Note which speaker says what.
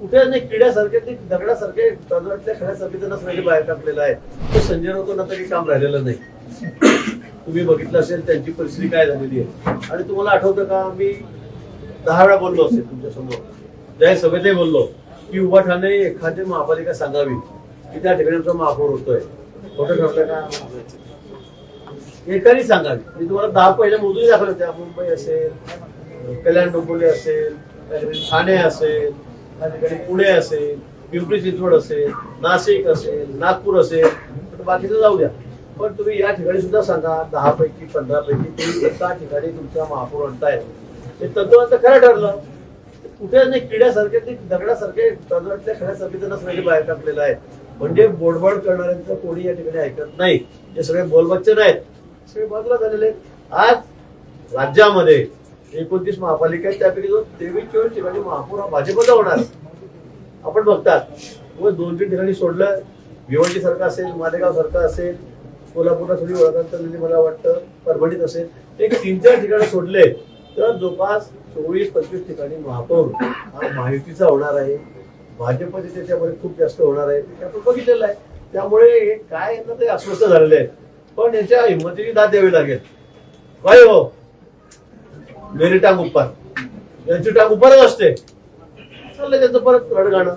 Speaker 1: कुठे नाही किड्यासारखे ते दगडासारखे तांदळातल्या खड्यासारखे त्यांना सगळे बाहेर टाकलेलं आहे तो संजय राऊतांना आता काही काम राहिलेलं नाही. तुम्ही बघितलं असेल त्यांची परिस्थिती काय झालेली आहे. आणि तुम्हाला आठवतं का मी दहा वेळा बोललो असेल तुमच्यासमोर ज्या सभेतही बोललो की उभा ठाणे एखादी महापालिका सांगावी की त्या ठिकाणी आमचा महापौर होतोय. खोटं ठरलं का? एकाने सांगावी. मी तुम्हाला दहा पहिल्या मोजून दाखवल्या होत्या. मुंबई असेल कल्याण डोंबिवली असेल त्या ठिकाणी ठाणे असेल त्या ठिकाणी पुणे असेल पिंपरी चिंचवड असेल नाशिक असेल नागपूर असेल तर बाकीचं जाऊ द्या. पण तुम्ही या ठिकाणी सुद्धा सांगा दहा पैकी पंधरा पैकी तुम्ही एका ठिकाणी तुमचा महापौर आणताय ते तत्वांत खरं ठरलं. कुठे नाही किड्यासारखे ते दगडासारखे तांदळातल्या खड्यासारखे त्यांना सगळे बाहेर टाकलेलं आहे म्हणजे बोडबड करणाऱ्यांचं कोणी या ठिकाणी ऐकत नाही. हे सगळे बोलबच्चे नाहीत. सगळे बाजूला झालेले आहेत. आज राज्यामध्ये एकोणतीस महापालिका आहेत त्यापैकी जो तेवीस चोवीस ठिकाणी महापौर हा भाजपचा होणार. आपण बघतात. मग दोन तीन ठिकाणी सोडलं. भिवंडी सरकार असेल मालेगाव सरकार असेल कोल्हापूरला थोडी ओळख मला वाटतं परभणीत असेल. एक तीन चार ठिकाणी सोडले तर जवळपास चोवीस पंचवीस ठिकाणी महापौर हा माहितीचा होणार आहे. भाजपचे त्याच्यामध्ये खूप जास्त होणार आहे ते आपण बघितलेलं आहे. त्यामुळे हे काय यांना ते अस्वस्थ झालेले आहेत. पण याच्या हिंमतीची दाद द्यावी लागेल. काय हो. मेरी टांग उपर यांची टांग उपरच असते। चाललं त्यांचं परत रडगाणं।